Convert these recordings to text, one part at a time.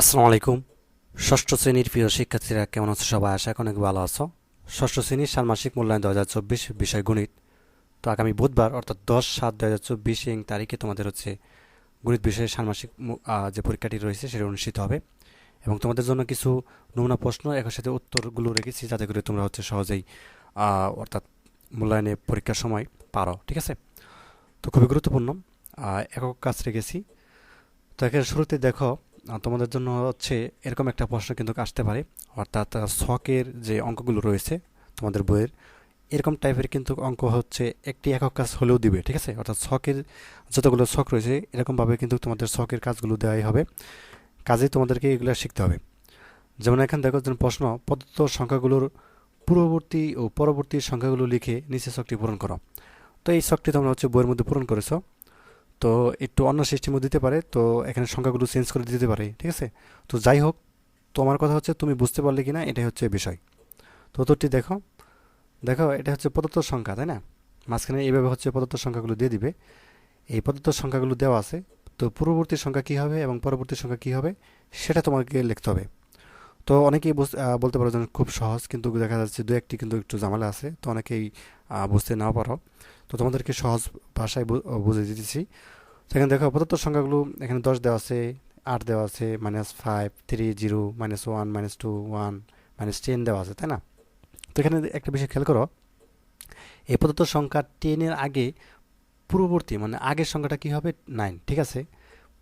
আসসালামু আলাইকুম। ষষ্ঠ শ্রেণির প্রিয় শিক্ষার্থীরা, কেমন আছো সবাই? আশা অনেক ভালো আছো। ষষ্ঠ শ্রেণির ষান্মাসিক মূল্যায়ন দু হাজার চব্বিশ বিষয় গণিত। তো আগামী বুধবার, অর্থাৎ দশ সাত দু হাজার চব্বিশ এই তারিখে তোমাদের হচ্ছে গণিত বিষয়ে ষান্মাসিক যে পরীক্ষাটি রয়েছে, সেটা অনুষ্ঠিত হবে। এবং তোমাদের জন্য কিছু নমুনা প্রশ্ন একই সাথে উত্তরগুলো রেখেছি, যাতে করে তোমরা হচ্ছে সহজেই অর্থাৎ মূল্যায়নে পরীক্ষার সময় পারো, ঠিক আছে? তো খুবই গুরুত্বপূর্ণ একক কাজ রেখেছি। তো একের শুরুতে দেখো তোমাদের জন্য হচ্ছে এরকম একটা প্রশ্ন কিন্তু আসতে পারে। অর্থাৎ শখের যে অঙ্কগুলো রয়েছে তোমাদের বইয়ের, এরকম টাইপের কিন্তু অঙ্ক হচ্ছে একটি একক কাজ হলেও দিবে, ঠিক আছে? অর্থাৎ শখের যতগুলো শখ রয়েছে, এরকমভাবে কিন্তু তোমাদের শখের কাজগুলো দেওয়াই হবে। কাজে তোমাদেরকে এগুলো শিখতে হবে। যেমন এখানে দেখো যেন প্রশ্ন, প্রদত্ত সংখ্যাগুলোর পূর্ববর্তী ও পরবর্তী সংখ্যাগুলো লিখে নিচে শখটি পূরণ করো। তো এই শখটি তোমরা হচ্ছে বইয়ের মধ্যে পূরণ করেছ। তো একটু অন্য সিস্টেমও দিতে পারে, তো এখানে সংখ্যাগুলো চেঞ্জ করে দিতে পারে, ঠিক আছে? তো যাই হোক, তোমার কথা হচ্ছে তুমি বুঝতে পারলে কিনা, এটাই হচ্ছে বিষয়। তো উত্তরটি দেখো। দেখো, এটা হচ্ছে প্রদত্ত সংখ্যা, তাই না? মাঝখানে এইভাবে হচ্ছে প্রদত্ত সংখ্যাগুলো দিয়ে দিবে। এই প্রদত্ত সংখ্যাগুলো দেওয়া আছে, তো পূর্ববর্তী সংখ্যা কী হবে এবং পরবর্তী সংখ্যা কী হবে, সেটা তোমাকে লিখতে হবে। তো অনেকেই বলতে পারো খুব সহজ, কিন্তু দেখা যাচ্ছে দু একটি কিন্তু একটু ঝামেলা আছে, তো অনেকেই বুঝতে নাও পারো। তো তোমাদেরকে সহজ ভাষায় বু- বুঝিয়ে দিতেছি। সেখানে দেখো প্রদত্ত সংখ্যাগুলো এখানে দশ দেওয়া আছে, আট দেওয়া আছে minus five three zero minus one minus two one minus ten দেওয়া আছে, তাই না? তো এখানে একটা বিষয় খেয়াল করো, এই প্রদত্ত সংখ্যা টেনের আগে পূর্ববর্তী মানে আগের সংখ্যাটা কী হবে? নাইন ঠিক আছে?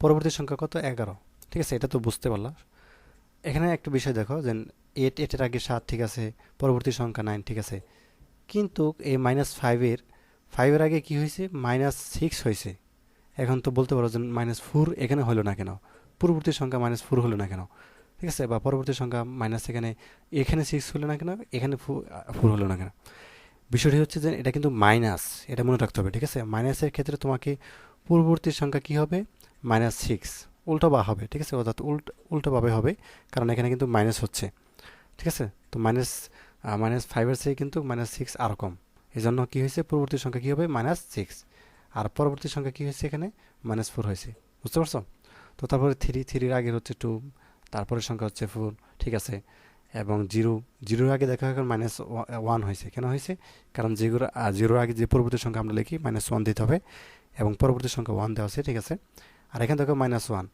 পরবর্তী সংখ্যা কত? এগারো, ঠিক আছে? এটা তো বুঝতে পারলা। এখানে একটা বিষয় দেখো, যে এইট এটের আগে সাত, ঠিক আছে? পরবর্তী সংখ্যা নাইন ঠিক আছে? কিন্তু এই মাইনাস ফাইভের ফাইভের আগে কি হয়েছে? মাইনাস সিক্স হয়েছে। এখন তো বলতে পারো যে মাইনাস ফোর এখানে হলো না কেন? পূর্ববর্তী সংখ্যা মাইনাস ফোর হলো না কেন? ঠিক আছে? বা পরবর্তী সংখ্যা মাইনাস এখানে এখানে সিক্স হলো না কেন? এখানে ফোর হলো না কেন? বিষয়টি হচ্ছে যে এটা কিন্তু মাইনাস এটা মনে রাখতে হবে, ঠিক আছে? মাইনাসের ক্ষেত্রে তোমাকে পূর্ববর্তী সংখ্যা কি হবে? মাইনাস সিক্স উল্টো বা হবে, ঠিক আছে? অর্থাৎ উল্ট উল্টোভাবে হবে, কারণ এখানে কিন্তু মাইনাস হচ্ছে। ঠিক আছে? তো মাইনাস মাইনাস ফাইভের চেয়ে কিন্তু মাইনাস সিক্স আরও কম। এই জন্য কী হয়েছে? পূর্ববর্তী সংখ্যা কী হবে? মাইনাস সিক্স আর পরবর্তী সংখ্যা কী হয়েছে এখানে? মাইনাস ফোর হয়েছে। বুঝতে পারছ? তো তারপরে থ্রি থ্রির আগের হচ্ছে টু তারপরের সংখ্যা হচ্ছে ফোর ঠিক আছে? এবং জিরো জিরোর আগে দেখা এখন মাইনাস ওয়ান হয়েছে। কেন হয়েছে? কারণ জিরোর জিরোর আগে যে পরবর্তী সংখ্যা আমরা লিখি মাইনাস ওয়ান দিতে হবে। এবং পরবর্তী সংখ্যা ওয়ান দেওয়া আছে, ঠিক আছে? আর এখানে দেখো মাইনাস ওয়ান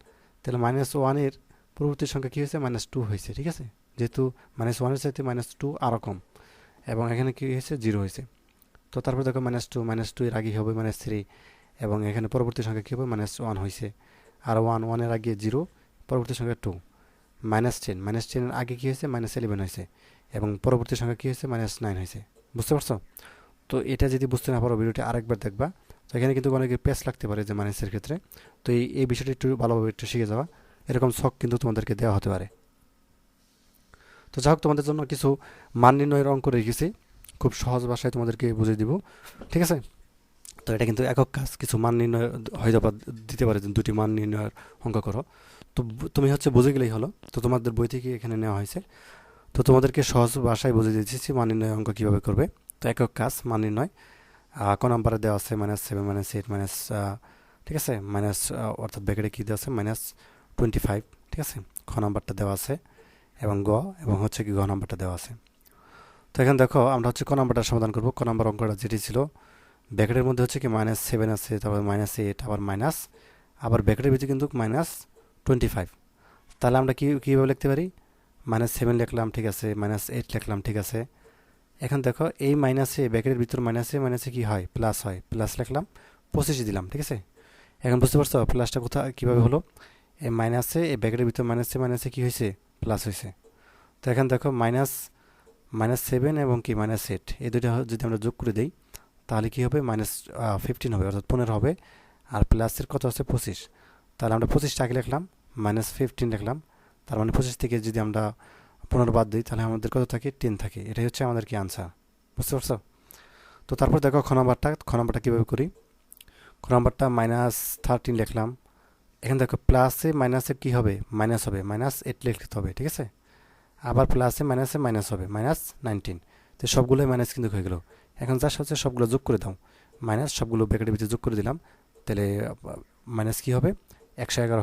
তাহলে মাইনাস ওয়ানের পরবর্তী সংখ্যা কী হয়েছে? মাইনাস টু হয়েছে, ঠিক আছে? যেহেতু মাইনাস ওয়ানের চাইতে মাইনাস টু আরও কম। এবং এখানে কী হয়েছে? জিরো হয়েছে। তো তারপর দেখো মাইনাস টু মাইনাস টু এর আগে হবে? মাইনাস থ্রি এবং এখানে পরবর্তী সংখ্যা কী হবে? মাইনাস ওয়ান হয়েছে। আর ওয়ান ওয়ানের আগে জিরো পরবর্তী সংখ্যা টু মাইনাস টেন মাইনাস টেনের আগে কী হয়েছে? মাইনাস ইলেভেন হয়েছে। এবং পরবর্তী সংখ্যা কী হয়েছে? মাইনাস নাইন হয়েছে। বুঝতে পারছ? তো এটা যদি বুঝতে না পারো, ভিডিওটি আরেকবার দেখবা। তো এখানে কিন্তু অনেকে পেস লাগতে পারে যে মাইনাসের ক্ষেত্রে। তো এই এই বিষয়টি একটু ভালোভাবে একটু শিখে যাওয়া। এরকম শখ কিন্তু তোমাদেরকে দেওয়া হতে পারে। তো যাই হোক, তোমাদের জন্য কিছু মান নির্ণয়ের অঙ্ক রেখেছি খুব সহজ ভাষায় তোমাদেরকে বুঝিয়ে দিব। ঠিক আছে? তো এটা কিন্তু একক কাজ, কিছু মান নির্ণয় হয়তো বা দিতে পারে, দুটি মান নির্ণয়ের অঙ্ক করো। তো তুমি হচ্ছে বুঝে গেলেই হলো। তো তোমাদের বই থেকে এখানে নেওয়া হয়েছে। তো তোমাদেরকে সহজ ভাষায় বুঝিয়ে দিচ্ছি মান নির্ণয় অঙ্ক কীভাবে করবে। তো একক কাজ, মান নির্ণয়। ক নাম্বারে দেওয়া আছে minus seven minus eight minus ঠিক আছে? মাইনাস অর্থাৎ ব্যাকেটে কী দেওয়া আছে? মাইনাস টোয়েন্টি ফাইভ ঠিক আছে? খ নাম্বারটা দেওয়া আছে। এবং গ, এবং হচ্ছে কি ঘ নাম্বারটা দেওয়া আছে। তো এখানে দেখো, আমরা হচ্ছে ক নাম্বারটা সমাধান করব। ক নাম্বার অঙ্কটা যেটি ছিল ব্যাকেটের মধ্যে হচ্ছে কি মাইনাস সেভেন আছে, তারপর মাইনাস এইট আবার মাইনাস আবার ব্যাকেটের ভিতরে কিন্তু মাইনাস টোয়েন্টি ফাইভ তাহলে আমরা কী, কীভাবে লিখতে পারি? মাইনাস সেভেন লিখলাম, ঠিক আছে। মাইনাস এইট লিখলাম, ঠিক আছে। এখন দেখো, এই মাইনাসে ব্যাকেটের ভিতর মাইনাসে মাইনাসে কি হয়? প্লাস হয়। প্লাস লিখলাম, পঁচিশ দিলাম, ঠিক আছে? এখন বুঝতে পারছ প্লাসটা কোথায়, কীভাবে হলো? এই মাইনাসে এই ব্যাকেটের ভিতর মাইনাসে মাইনাসে কী হয়েছে? প্লাস হয়েছে। তো এখন দেখো মাইনাস মাইনাস সেভেন এবং কি মাইনাস এইট এই দুটো যদি আমরা যোগ করে দিই, তাহলে কী হবে? মাইনাস ফিফটিন হবে, অর্থাৎ পনেরো হবে। আর প্লাসের কত আছে? পঁচিশ। তাহলে আমরা পঁচিশটা আগে লিখলাম মাইনাস ফিফটিন লিখলাম। তার মানে পঁচিশ থেকে যদি আমরা পনেরো বাদ দিই, তাহলে আমাদের কত থাকে? টেন থাকে। এটাই হচ্ছে আমাদের কি আনসার বুঝতে পারছ? তো তারপর দেখো খ নাম্বারটা খ নাম্বারটা কীভাবে করি? খ নাম্বারটা মাইনাস থার্টিন লিখলাম। এখানে দেখো প্লাসে মাইনাসে কী হবে? মাইনাস হবে। মাইনাস এইট লিখতে হবে, ঠিক আছে? আবার প্লাসে মাইনাসে মাইনাস হবে। মাইনাস নাইনটিন তো সবগুলোই মাইনাস কিন্তু হয়ে গেলো। এখন যা হচ্ছে সবগুলো যোগ করে দাও। মাইনাস সবগুলো ব্যাকেটের ভিতরে যোগ করে দিলাম। তাহলে মাইনাস কী হবে? একশো এগারো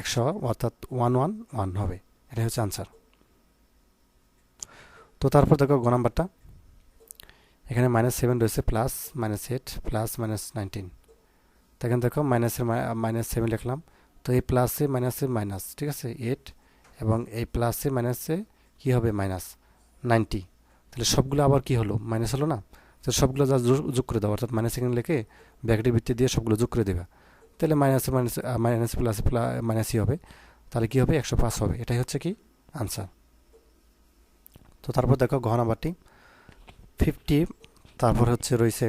একশো অর্থাৎ ওয়ান ওয়ান ওয়ান হবে। এটাই হচ্ছে আনসার তো তারপর দেখো গ নাম্বারটা। এখানে মাইনাস সেভেন রয়েছে plus minus eight plus minus nineteen দেখেন দেখো মাইনাসের মাইনাস সেভেন লিখলাম। তো এই প্লাসে মাইনাসে মাইনাস ঠিক আছে? এইট এবং এই প্লাসে মাইনাসে কী হবে মাইনাস নাইনটি তাহলে সবগুলো আবার কি হলো? মাইনাস হলো না? তো সবগুলো যা যোগ করে দাও, অর্থাৎ মাইনাস এখানে লিখে ব্র্যাকেটের ভিত্তি দিয়ে সবগুলো যোগ করে দেবে। তাহলে মাইনাসে মাইনাস মাইনাস প্লাসে মাইনাসই হবে। তাহলে কী হবে? একশো পাঁচ হবে। এটাই হচ্ছে কি? আনসার তো তারপর দেখো ঘ নাম্বারটি। ফিফটি তারপর হচ্ছে রয়েছে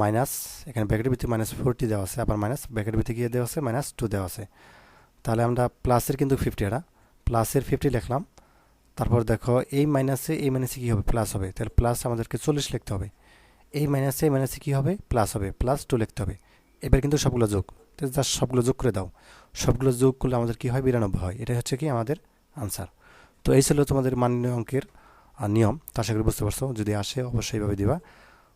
মাইনাস এখানে ব্র্যাকেটের ভিত্তি মাইনাস ফোরটি দেওয়া আছে আবার মাইনাস ব্র্যাকেটের ভিত্তি গিয়ে দেওয়া আছে মাইনাস টু দেওয়া আছে। তাহলে আমরা প্লাসের কিন্তু ফিফটি এটা প্লাসের ফিফটি লিখলাম। তারপর দেখো, এই মাইনাসে এই মাইনাসে কী হবে? প্লাস হবে। তাহলে প্লাস আমাদেরকে চল্লিশ লিখতে হবে। এই মাইনাসে এই মাইনাসে কী হবে? প্লাস হবে। প্লাস টু লিখতে হবে। এবার কিন্তু সবগুলো যোগ। জাস্ট সবগুলো যোগ করে দাও। সবগুলো যোগ করলে আমাদের কী হয়? বিরানব্বই হয়। এটাই হচ্ছে কি আমাদের আনসার তো এই ছিল তোমাদের মাননীয় অঙ্কের নিয়ম। তা আশা করি বুঝতে পারছ। যদি আসে, অবশ্যই এইভাবে দিবা।